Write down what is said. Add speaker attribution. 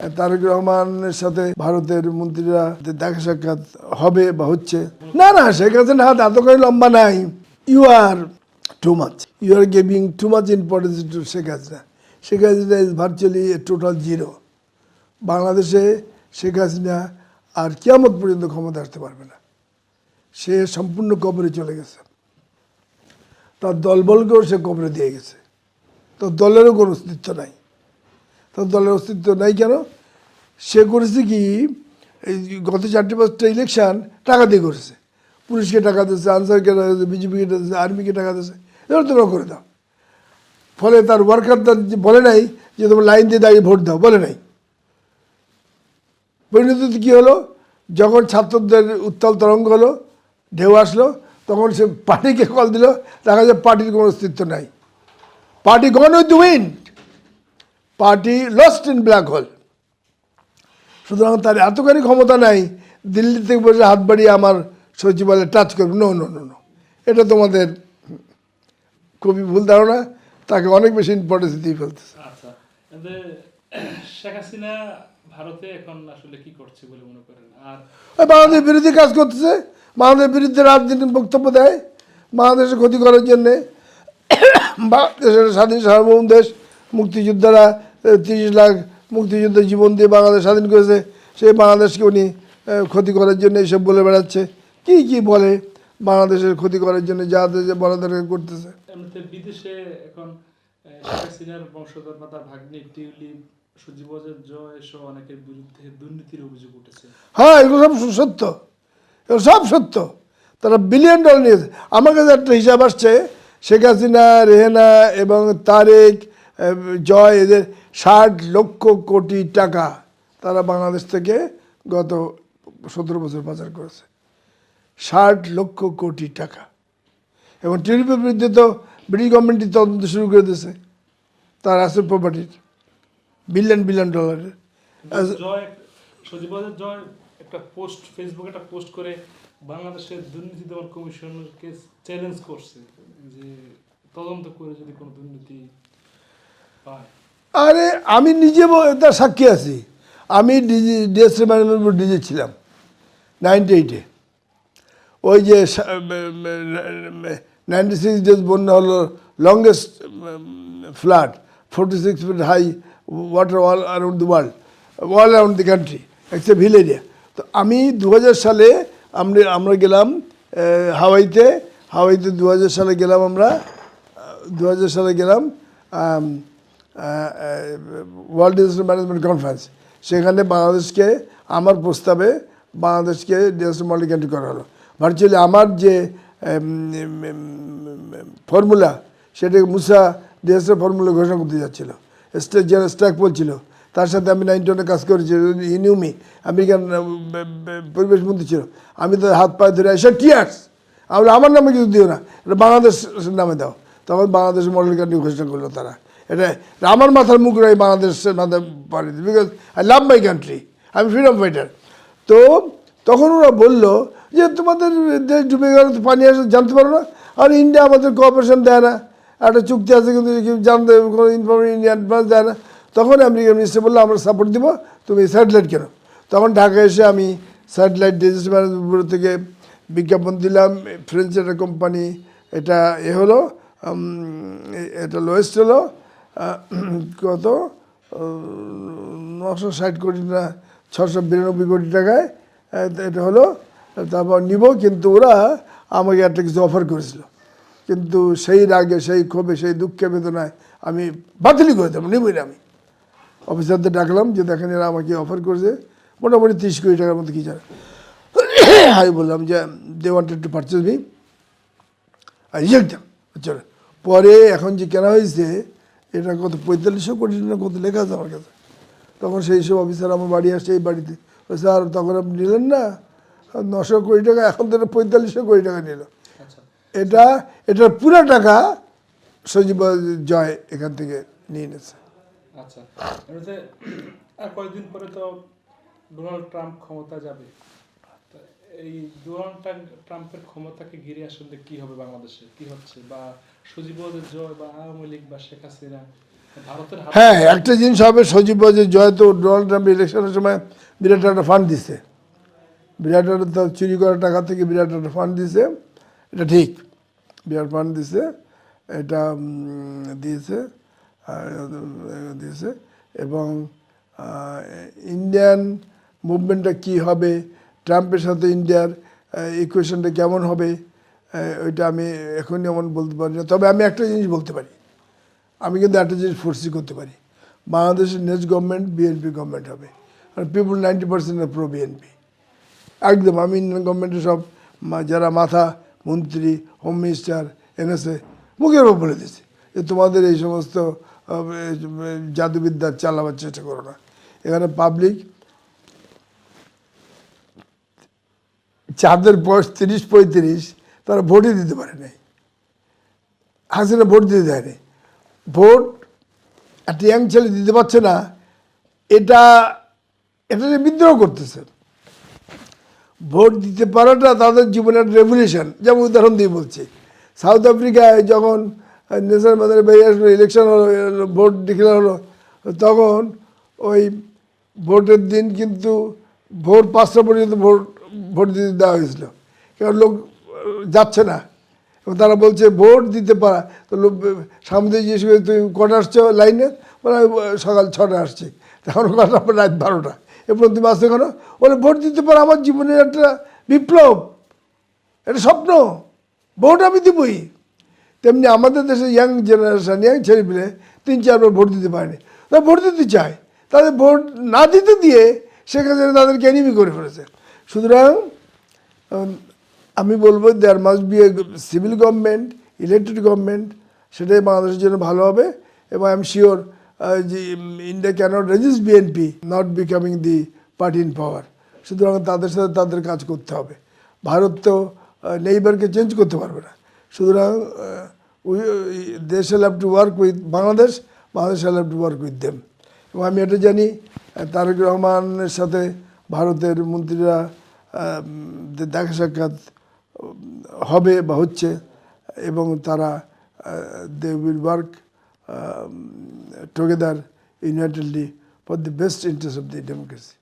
Speaker 1: তারেক রহমানের সাথে ভারতের মন্ত্রীরা দেখা সাক্ষাৎ হবে বা হচ্ছে, না না, শেখ হাসিনা হাত এত করে লম্বা নাই। You are too much you are giving too much importance to Sheikh Hasina Sheikh Hasina is virtually total zero বাংলাদেশে শেখ হাসিনা আর কিয়ামত পর্যন্ত ক্ষমতা আসতে পারবে না। সে সম্পূর্ণ কবরে চলে গেছে। তার দলবলকেও সে কবরে দিয়ে গেছে। তো দলেরও কোনো অস্তিত্ব নাই। তার দলের অস্তিত্ব নাই কেন? সে করেছে কি, এই গত চারটে পাঁচটা ইলেকশন টাকা দিয়ে করেছে। পুলিশকে টাকা দিচ্ছে আনসারকে টাকা দিচ্ছে বিজেপিকে দিচ্ছে আর্মিকে টাকা দিচ্ছে এবার তোমরা করে দাও। ফলে তার ওয়ার্কারটা বলে নাই যে তোমার লাইন দিয়ে দাঁড়িয়ে ভোট দাও, বলে নাই। পরিণতি কী হলো? যখন ছাত্রদের উত্তাল তরঙ্গ হলো, ঢেউ আসলো, তখন সে পার্টিকে কল দিল, দেখা যায় পার্টির কোনো অস্তিত্ব নাই। Party gone with wind party lost in black hole সুতরাং তার এতখানি ক্ষমতা নাই দিল্লি থেকে বসে হাত বাড়িয়ে আমার সচিবালয়ে টাচ করবে। নো নো নো নো এটা তোমাদের খুবই ভুল ধারণা তাকে অনেক বেশি ইম্পর্টেন্স দিয়ে ফেলতেছে।
Speaker 2: আচ্ছা শেখ হাসিনা ভারতে এখন আসলে কি করছে বলে মনে করেন? আর
Speaker 1: বাংলাদেশের বিরুদ্ধে কাজ করতেছে বাংলাদেশের বিরুদ্ধে রাজনীতির বক্তব্য দেয় বাংলাদেশের ক্ষতি করার জন্যে বাংলাদেশের স্বাধীন সার্বভৌম দেশ মুক্তিযোদ্ধারা তিরিশ লাখ মুক্তিযুদ্ধের জীবন দিয়ে বাংলাদেশ স্বাধীন করেছে। সেই বাংলাদেশকে উনি ক্ষতি করার জন্য এইসব বলে বেড়াচ্ছে। কি কি বলে বাংলাদেশের ক্ষতি করার জন্য যা যা বলা দরকার করতেছে?
Speaker 2: বিদেশে এখন আহ, শেখ হাসিনার বংশধর ভাগ্নি টিউলিপ সজীবজের জয় সহ অনেকের বিরুদ্ধে দুর্নীতির অভিযোগ উঠেছে।
Speaker 1: হ্যাঁ এগুলো সব সত্য। এগুলো সব সত্য। তারা বিলিয়ন ডলার নিয়েছে আমার কাছে একটা হিসাব আসছে শেখ হাসিনা রেহেনা এবং তারেক জয় এদের ষাট লক্ষ কোটি টাকা তারা বাংলাদেশ থেকে গত সতেরো বছর পাচার করেছে। ষাট লক্ষ কোটি টাকা। এবং টিউলিপের বিরুদ্ধে তো ব্রিটিশ গভর্নমেন্টই তদন্ত শুরু করে দিয়েছে। তার আসল প্রপার্টির বিলিয়ন বিলিয়ন ডলারের
Speaker 2: জয় জয় একটা পোস্ট ফেসবুকে একটা পোস্ট করে বাংলাদেশের দুর্নীতি দমন কমিশনকে চ্যালেঞ্জ করছে যে তদন্ত করে যদি কোনো দুর্নীতি পায়।
Speaker 1: আরে আমি নিজে তার সাক্ষী আছি। আমি DG DSA management board DG ছিলাম নাইনটি এইটে ওই যে নাইনটি সিক্স ডেজ বন্যা হলো longest flat forty six feet high water all around the world all around the country except hill area তো আমি দু হাজার সালে আমরা আমরা গেলাম হাওয়াইতে হাওয়াইতে দু হাজার সালে গেলাম আমরা দু হাজার সালে গেলাম ওয়ার্ল্ড ডিজাস্টার ম্যানেজমেন্ট কনফারেন্স সেখানে বাংলাদেশকে আমার প্রস্তাবে বাংলাদেশকে ডিজাস্টার মডেল কান্ট্রি করা হলো। ভার্চুয়ালি আমার যে ফর্মুলা সেটাকে মুসা ডিজাস্টার ফর্মুলা ঘোষণা করতে যাচ্ছিল। স্টেট জেনারেল স্ট্যাক বলছিল তার সাথে আমি নাইনটি ওয়ানে কাজ করেছি। ইনিউমি আমেরিকান পরিবেশ মন্ত্রী ছিল। আমি তো হাত পায়ে ধরে এসে টিয়ার্স আমি বললাম, আমার নামে কিছু দিও না। এটা বাংলাদেশের নামে দাও। তখন বাংলাদেশ মডেল কান্ট্রি ঘোষণা করল তারা। এটা আমার মাথার মুখ রাই বাংলাদেশের মাথায় পাড়ি because I love my country আমি ফ্রিডম ফাইটার তো তখন ওরা বলল যে, তোমাদের দেশ ডুবে গেলে পানি আসে, জানতে পারো না? আর ইন্ডিয়া আমাদের কোঅপারেশন দেয় না। একটা চুক্তি আছে কিন্তু জানতে কোনো ইনফরমেশন ইন্ডিয়া অ্যাডভান্স দেয় না। তখন আমেরিকান মিনিস্টার বলল, আমরা সাপোর্ট দিব, তুমি স্যাটেলাইট কেন? তখন ঢাকা এসে আমি স্যাটেলাইট ডিজিটাল ম্যানেজমেন্ট থেকে বিজ্ঞাপন দিলাম। ফ্রেঞ্চ একটা কোম্পানি এটা এ হলো এটা লোয়েস্ট হলো। কত? নশো ষাট কোটি না, ছশো বিরানব্বই কোটি টাকায় এটা হলো, তারপর নিব, কিন্তু ওরা আমাকে একটা কিছু অফার করেছিল। কিন্তু সেই রাগে, সেই ক্ষোভে, সেই দুঃখে, বেদনায় আমি বাতিলই করে দেবো, নিবই না আমি। অফিসারদের ডাকলাম যে, দেখেন এরা আমাকে অফার করেছে, মোটামুটি তিরিশ কোটি টাকার মতো কি জানে? আমি বললাম যে they wanted to purchase me R reject দাম পরে এখন যে কেনা হয়েছে এটা কত পঁয়তাল্লিশশো কোটি না কত লেখা আছে আমার কাছে। তখন সেই সব অফিসার আমার বাড়ি আসছে এই বাড়িতে। স্যার তখন আপনি নিলেন না? নশো কোটি টাকা এখন তো এটা পঁয়তাল্লিশশো কোটি টাকা নিল।
Speaker 2: আচ্ছা।
Speaker 1: এটা এটার পুরো টাকা সজীব জয় এখান থেকে নিয়ে নিয়েছে।
Speaker 2: আচ্ছা। কয়েকদিন পরে তো ডোনাল্ড ট্রাম্প ক্ষমতা যাবে। এই ডোনাল্ড ট্রাম্প- ট্রাম্পের ক্ষমতাকে ঘিরে আসলে কি হবে বাংলাদেশে? কি হচ্ছে? বা সজীবদের
Speaker 1: হ্যাঁ একটা জিনিস হবে, সজীব জয় তো ডোনাল্ড ট্রাম্প ইলেকশনের সময় বিরাট একটা ফান্ড দিছে। বিরাট একটা চুরি করা টাকা থেকে বিরাট একটা ফান্ড দিছে। এটা ঠিক। বিরাট ফান্ড দিছে, এটা দিয়েছে দিয়েছে, এবং ইন্ডিয়ান মুভমেন্টটা কি হবে ট্রাম্পের সাথে ইন্ডিয়ার ইকুয়েশনটা কেমন হবে ওইটা আমি এখনই এমন বলতে পারি না। তবে আমি একটা জিনিস বলতে পারি। আমি কিন্তু একটা জিনিস ফোর্সি করতে পারি। বাংলাদেশের নেক্সট গভর্নমেন্ট বিএনপি গভর্নমেন্ট হবে। আর people ninety percent pro BNP একদম, আমি ইন্ডিয়ান গভর্নমেন্টের সব যারা মাথা, মন্ত্রী হোম মিনিস্টার এনএসএ মুখের ওপর বলে দিয়েছে যে তোমাদের এই সমস্ত জাদুবিদ্যা চালাবার চেষ্টা করো না। এখানে পাবলিক যাদের বয়স তিরিশ পঁয়ত্রিশ তারা ভোটই দিতে পারে নাই। হাসিনা ভোট দিতে দেয়নি ভোট একটা ইয়াং ছেলে দিতে পারছে না, এটা এটা নিয়ে বিদ্রোহ করতেছে। ভোট দিতে পারাটা তাদের জীবনের রেভলিউশন যেমন উদাহরণ দিয়ে বলছি সাউথ আফ্রিকায় যখন নেশার মাদারে বেরিয়ে আসলো ইলেকশন হলো, ভোট ডিক্লেয়ার হলো, তখন ওই ভোটের দিন কিন্তু ভোর পাঁচটা পর্যন্ত ভোট ভোট দিতে দেওয়া হয়েছিল। কারণ লোক যাচ্ছে না। এবং তারা বলছে ভোট দিতে পারা তো সামনে জিজ্ঞেস করে তুমি কটা আসছো লাইনে? বলে "আমি, সকাল ছটা আসছি। তখন কটা রাত বারোটা। এরপর তুমি আসছো কেন? বলে ভোট দিতে পারো আমার জীবনের একটা বিপ্লব। এটা স্বপ্ন। ভোট আমি দিবই। তেমনি আমাদের দেশে ইয়াং জেনারেশন ইয়াং ছেলেপিলে তিন চারবার ভোট দিতে পারেনি। তারা ভোট দিতে চায়। তাদের ভোট না দিতে দিয়ে সেখানে তাদেরকে এনিমি করে ফেলেছে। সুতরাং আমি বলব there must be a civil government elected government সেটাই বাংলাদেশের জন্য ভালো হবে। এবং আই এম শিওর যে India cannot resist BNP not becoming the party in power সুতরাং তাদের সাথে তাদের কাজ করতে হবে। ভারত তো নেইবারকে চেঞ্জ করতে পারবে না। সুতরাং they shall have to work with Bangladesh Bangladesh shall have to work with them এবং আমি এটা জানি তারেক রহমানের সাথে ভারতের মন্ত্রীরা দেখা সাক্ষাৎ হবে বা হচ্ছে, এবং তারা they will work together unitedly for the best interest of the democracy